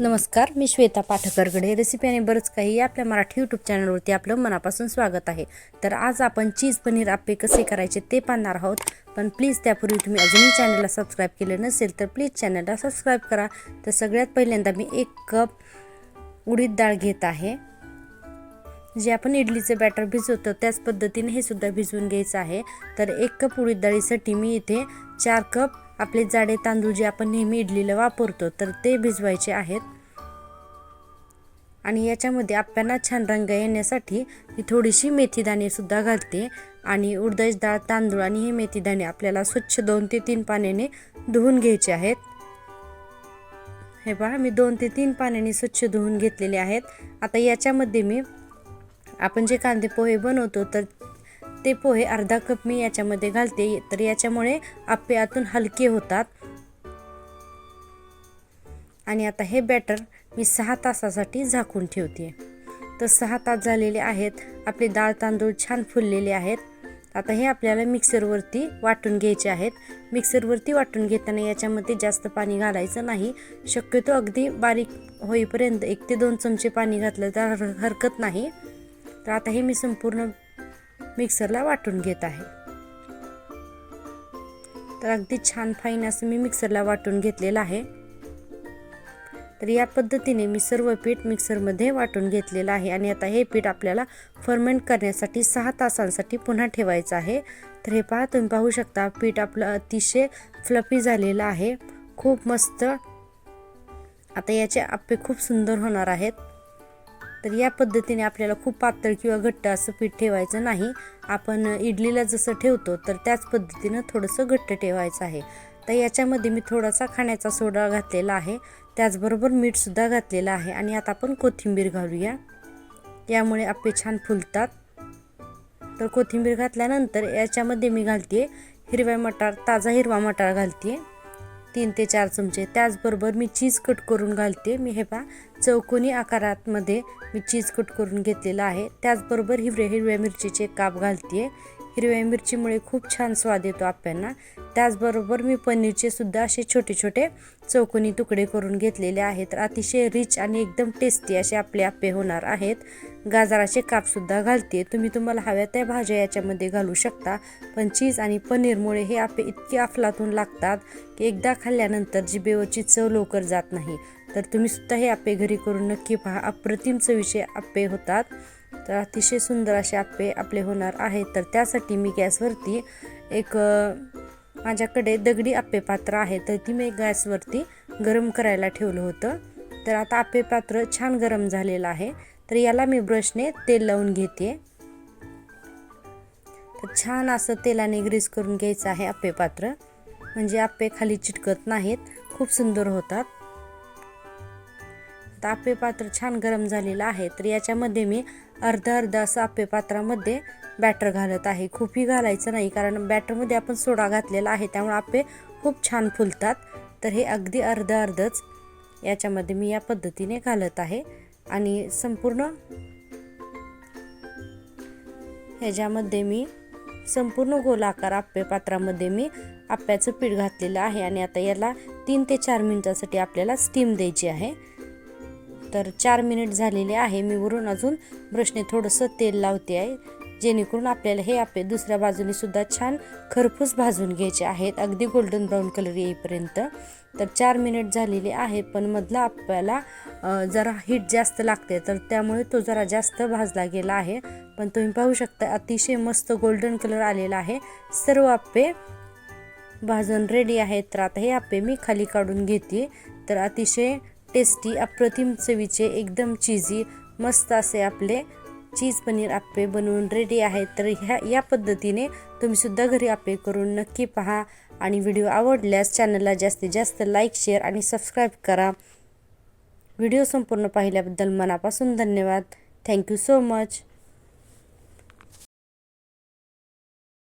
नमस्कार मी श्वेता पाठकरगडे. रेसिपी आणि बरंच काही आपल्या मराठी यूट्यूब चॅनलवरती आपलं मनापासून स्वागत आहे. तर आज आपण चीज पनीर आप्पे कसे करायचे ते पाहणार आहोत. पण प्लीज त्यापूर्वी तुम्ही अजूनही चॅनलला सबस्क्राईब केलं नसेल तर प्लीज चॅनलला सबस्क्राईब करा. तर सगळ्यात पहिल्यांदा मी एक कप उडीद डाळ घेत आहे. जे आपण इडलीचं बॅटर भिजवतो त्याच पद्धतीने हे सुद्धा भिजवून घ्यायचं आहे. तर एक कप उडीद डाळीसाठी मी इथे चार कप आपले जाडे तांदूळ जे आपण नेहमी इडलीला वापरतो तर ते भिजवायचे आहेत. आणि याच्यामध्ये आप्यांना छान रंग येण्यासाठी मी थोडीशी मेथीदाणेसुद्धा घालते. आणि उडदाची डाळ तांदूळ आणि हे मेथीदाणे आपल्याला स्वच्छ दोन ते तीन पाण्याने धुवून घ्यायचे आहेत. हे पहा मी दोन ते तीन पाण्याने स्वच्छ धुवून घेतलेले आहेत. आता याच्यामध्ये मी आपण जे कांदे पोहे बनवतो तर ते पोहे अर्धा कप मी याच्यामध्ये घालते. तर याच्यामुळे आपे आतून हलके होतात. आणि आता हे बॅटर मी सहा तासासाठी झाकून ठेवते. तर सहा तास झालेले आहेत. आपले डाळ तांदूळ छान फुललेले आहेत. आता हे आपल्याला मिक्सरवरती वाटून घ्यायचे आहेत. मिक्सरवरती वाटून घेताना याच्यामध्ये जास्त पाणी घालायचं नाही. शक्यतो अगदी बारीक होईपर्यंत एक ते दोन चमचे पाणी घातलं तर हरकत नाही. तर आता हे मी संपूर्ण मिक्सरला वाटून घेत आहे. तर अगदी छान फाईन असं मी मिक्सरला वाटून घेतलेलं आहे. तर या पद्धतीने मी सर्व पीठ मिक्सरमध्ये वाटून घेतलेलं आहे आणि आता हे पीठ आपल्याला फर्मेंट करण्यासाठी सहा तासांसाठी पुन्हा ठेवायचं आहे. तर हे पहा तुम्ही पाहू शकता पीठ आपलं अतिशय फ्लफी झालेलं आहे. खूप मस्त. आता याचे आप्पे खूप सुंदर होणार आहेत. तर या पद्धतीने आपल्याला खूप पातळ किंवा घट्ट असं पीठ ठेवायचं नाही. आपण इडलीला जसं ठेवतो तर त्याच पद्धतीनं थोडंसं घट्ट ठेवायचं आहे. तर याच्यामध्ये मी थोडासा खाण्याचा सोडा घातलेला आहे. त्याचबरोबर मीठसुद्धा घातलेलं आहे आणि आता आपण कोथिंबीर घालूया. यामुळे आपे छान फुलतात. तर कोथिंबीर घातल्यानंतर याच्यामध्ये मी घालते हिरव्या मटार ताजा हिरवा मटार घालते तीन ते चार चमचे. त्याचबरोबर मी चीज कट करून घालते. मी हे पहा चौकोनी आकारातमध्ये मी चीज कट करून घेतलेला आहे. त्याचबरोबर हिरव्या हिरव्या मिरचीचे काप घालते. हिरव्या मिरचीमुळे खूप छान स्वाद येतो आप्यांना त्याचबरोबर मी पनीरचे सुद्धा असे छोटे छोटे चौकोनी तुकडे करून घेतलेले आहेत. अतिशय रिच आणि एकदम टेस्टी असे आपले आप्पे होणार आहेत. गाजराचे कापसुद्धा घालते. तुम्ही तुम्हाला हव्या त्या भाज्या याच्यामध्ये घालू शकता. पण चीज आणि पनीरमुळे हे आप्पे इतके अफलातून लागतात की एकदा खाल्ल्यानंतर जिबेवरची चव लवकर जात नाही. तर तुम्ही सुद्धा हे आप्पे घरी करून नक्की पहा. अप्रतिम चवीचे आप्पे होतात. तर अतिशय सुंदर असे आप्पे आपले होणार आहेत. तर त्यासाठी मी गॅसवरती एक माझ्याकडे दगडी आप्पे पात्र आहे. तर ती मी गॅसवरती गरम करायला ठेवलं होतं. तर आता आप्पे पात्र छान गरम झालेलं आहे. तर याला मी ब्रशने तेल लावून घेते. तर छान असं तेलाने ग्रीस करून घ्यायचं आहे आप्पे पात्र. म्हणजे आप्पे खाली चिटकत नाहीत. खूप सुंदर होतात. तर आप्पे पात्र छान गरम झालेलं आहे. तर याच्यामध्ये मी अर्धा अर्धा असं आप्पे पात्रामध्ये बॅटर घालत आहे. खूपही घालायचं नाही कारण बॅटरमध्ये आपण सोडा घातलेला आहे. त्यामुळे आप्पे खूप छान फुलतात. तर हे अगदी अर्ध अर्धच याच्यामध्ये मी या पद्धतीने घालत आहे. आणि संपूर्ण ह्याच्यामध्ये मी संपूर्ण गोलाकार आप्पे पात्रामध्ये मी आप्याचं पीठ घातलेलं आहे. आणि आता याला तीन ते चार मिनिटासाठी आपल्याला स्टीम द्यायची आहे. तर चार मिनिट झालेले आहे. मी वरून अजून ब्रशने थोडंसं तेल लावते आहे. जेणेकरून आपल्याला हे आपले दुसऱ्या बाजूने सुद्धा छान खरपूस भाजून घ्यायचे आहेत. अगदी गोल्डन ब्राऊन कलर येईपर्यंत. तर चार मिनिट झालेले आहेत पण मधला आपल्याला जरा हीट जास्त लागते तर त्यामुळे तो जरा जास्त भाजला गेला आहे. पण तुम्ही पाहू शकता अतिशय मस्त गोल्डन कलर आलेला आहे. सर्व आप्पे भाजून रेडी आहेत. तर आता हे आप्पे मी खाली काढून घेते. तर अतिशय टेस्टी अप्रतिम चवीचे एकदम चीजी मस्त असे आपले चीज पनीर आप्पे बनवून रेडी आहेत तर ह्या या पद्धतीने तुम्हीसुद्धा घरी आप्पे करून नक्की पहा. आणि व्हिडिओ आवडल्यास चॅनलला जास्तीत जास्त लाईक शेअर आणि सबस्क्राईब करा. व्हिडिओ संपूर्ण पाहिल्याबद्दल मनापासून धन्यवाद. Thank you so much